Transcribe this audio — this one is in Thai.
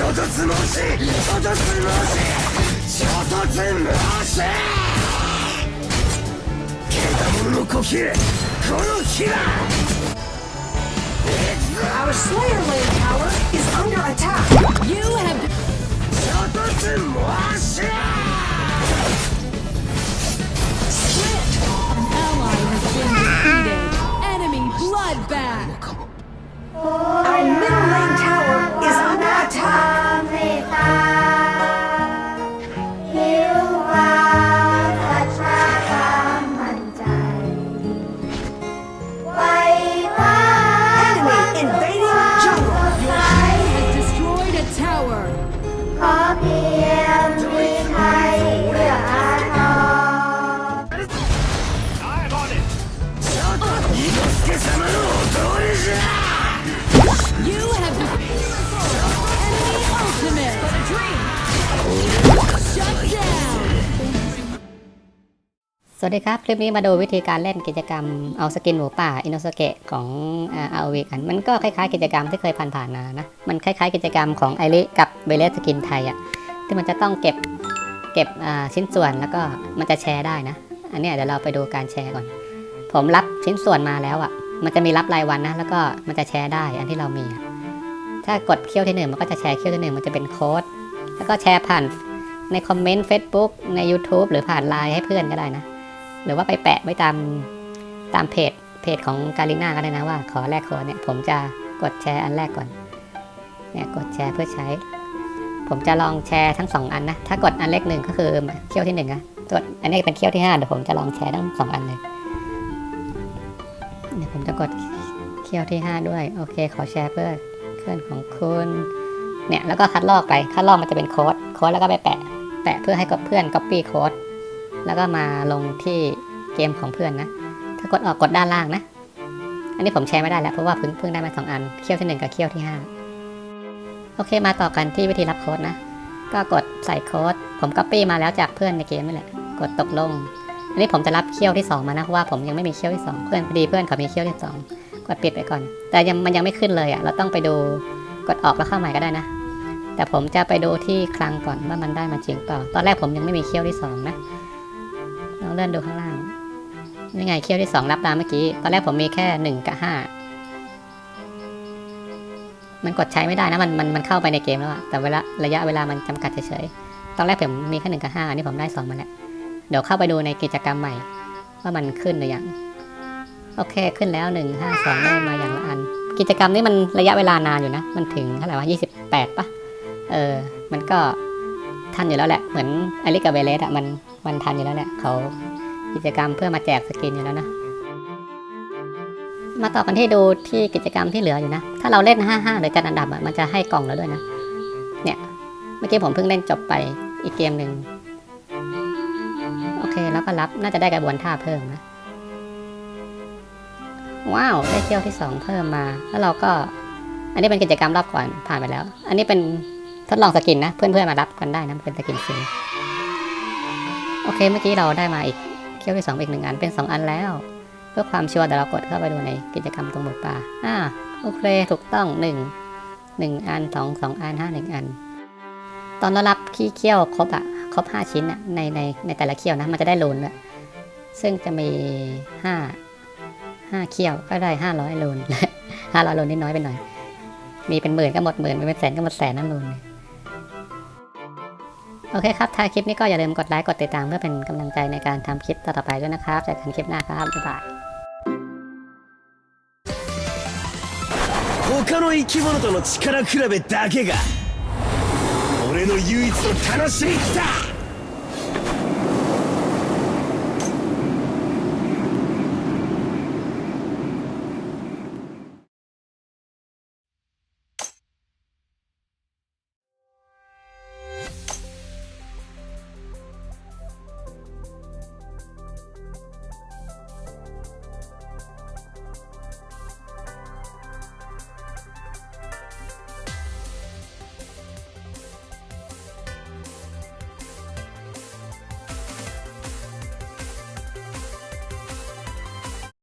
衝突回し衝突回し衝突回しけた者の呼吸この火だ Our Slayer Lane tower is under attack. You have 衝突回し Amen. สวัสดีครับ คลิปนี้มาดูวิธีการเล่นกิจกรรมเอาสกินหมูป่าอินโนสเกะของอาวีกัน มันก็คล้ายๆกิจกรรมที่เคยผ่านๆมานะ มันคล้ายๆกิจกรรมของไอริกับเบเลสกินไทยอะที่มันจะต้องเก็บเก็บชิ้นส่วนแล้วก็มันจะแชร์ได้นะ อันนี้เดี๋ยวเราไปดูการแชร์ก่อน ผมรับชิ้นส่วนมาแล้วอะมันจะมีรับรายวันนะ แล้วก็มันจะแชร์ได้อันที่เรามี ถ้ากดเคี่ยวที่หนึ่งมันก็จะแชร์เคี่ยวที่หนึ่งมันจะเป็นโค้ด แล้วก็แชร์ผ่านในคอมเมนต์ Facebook ใน YouTube หรือผ่านไลน์ให้เพื่อนก็ได้นะ หรือว่าไปแปะไว้ตามตามเพจเพจของการิน่าก็ได้นะว่า ขอแลกโค้ดเนี่ยผมจะกดแชร์อันแรกก่อนเนี่ยกดแชร์เพื่อใช้ ผมจะลองแชร์ทั้งสองอันนะ ถ้ากดอันเลขหนึ่งก็คือเคี่ยวที่หนึ่งนะกดอันนี้เป็นเคี่ยวที่ห้าเดี๋ยวผมจะลองแชร์ทั้งสองอันเลยเนี่ยผมจะกดเคี่ยวที่ห้าด้วยโอเค ขอแชร์เพื่อเพื่อนของคุณเนี่ยแล้วก็คัดลอกไปคัดลอกมันจะเป็นโค้ดโค้ดแล้วก็ไปแปะแปะเพื่อให้กับเพื่อน copy โค้ด แล้วก็มาลงที่เกมของเพื่อนนะ ถ้ากดออกกดด้านล่างนะ อันนี้ผมแชร์ไม่ได้แล้วเพราะว่าเพิ่งเพิ่งได้มาสองอัน เคี่ยวที่หนึ่งกับเคี่ยวที่ห้าโอเคมาต่อกันที่วิธีรับโค้ดนะ ก็กดใส่โค้ด ผมก๊อปปี้มาแล้วจากเพื่อนในเกมนี่แหละ กดตกลง อันนี้ผมจะรับเคี่ยวที่สองมานะเพราะว่าผมยังไม่มีเคี่ยวที่สองเพื่อนพอดีเพื่อนเขามีเคี่ยวที่สองกดปิดไปก่อน แต่ยังมันยังไม่ขึ้นเลยอะ เราต้องไปดูกดออกแล้วเข้าใหม่ก็ได้นะ แต่ผมจะไปดูที่คลังก่อนว่ามันได้มาจริงเปล่า ตอนแรกผมยังไม่มีเคี่ยวที่สองนะ ลองเลื่อนดูข้างล่างนี่ไงเคี่ยวที่สองรับตามเมื่อกี้ ตอนแรกผมมีแค่หนึ่งกับห้ามันกดใช้ไม่ได้นะมันมันมันเข้าไปในเกมแล้วอะแต่เวลาระยะเวลามันจำกัดเฉยๆ ตอนแรกผมมีแค่หนึ่งกับห้าอันนี้ผมได้สองมาแล้ว เดี๋ยวเข้าไปดูในกิจกรรมใหม่ ว่ามันขึ้นหรือยัง โอเคขึ้นแล้วหนึ่งห้าสองได้มาอย่างละอัน กิจกรรมนี้มันระยะเวลานานอยู่นะ มันถึงเท่าไหร่วะยี่สิบแปดปะเออ มันก็ ทันอยู่แล้วแหละ เหมือนไอริกกับเบเลสอะมันมันทันอยู่แล้วแหละเขากิจกรรมเพื่อมาแจกสกินอยู่แล้วนะ มาต่อกันที่ดูที่กิจกรรมที่เหลืออยู่นะ ถ้าเราเล่น 5-5หรือจัดอันดับอะมันจะให้กล่องเราด้วยนะ เนี่ย เมื่อกี้ผมเพิ่งเล่นจบไปอีกเกมหนึ่งโอเคแล้วก็รับน่าจะได้กระบวนท่าเพิ่มนะ ว้าวได้เที่ยวที่ 2 เพิ่มมา แล้วเราก็ อันนี้เป็นกิจกรรมรอบก่อนผ่านไปแล้ว อันนี้เป็น ทดลองสกินนะ เพื่อนๆมารับกันได้นะเป็นสกินฟรีโอเคเมื่อกี้เราได้มาอีกเคี่ยวที่สองอีกหนึ่งอันเป็นสองอันแล้ว เพื่อความชัวร์เดี๋ยวเรากดเข้าไปดูในกิจกรรมตรงหมูป่าอ่าโอเคถูกต้องหนึ่งหนึ่งอันสองสองอันห้าหนึ่งอัน ตอนเรารับขี้เคี่ยวครบอะครบห้าชิ้นอะในในในแต่ละเคี่ยวนะมันจะได้ลูนด้วยซึ่งจะมีห้าห้าเคี่ยวก็ได้ห้าร้อยลูนห้าร้อยลูนนิดน้อยไปหน่อย มีเป็นหมื่นก็หมดหมื่นมีเป็นแสนก็หมดแสนนั่นลูน โอเคครับ ถ้าคลิปนี้ก็อย่าลืมกดไลค์ กดติดตามเพื่อเป็นกำลังใจในการทำคลิปต่อๆไปด้วยนะครับเจอกันคลิปหน้าครับ บ๊ายบาย 他の生き物との力比べだけが俺の唯一の楽しみだ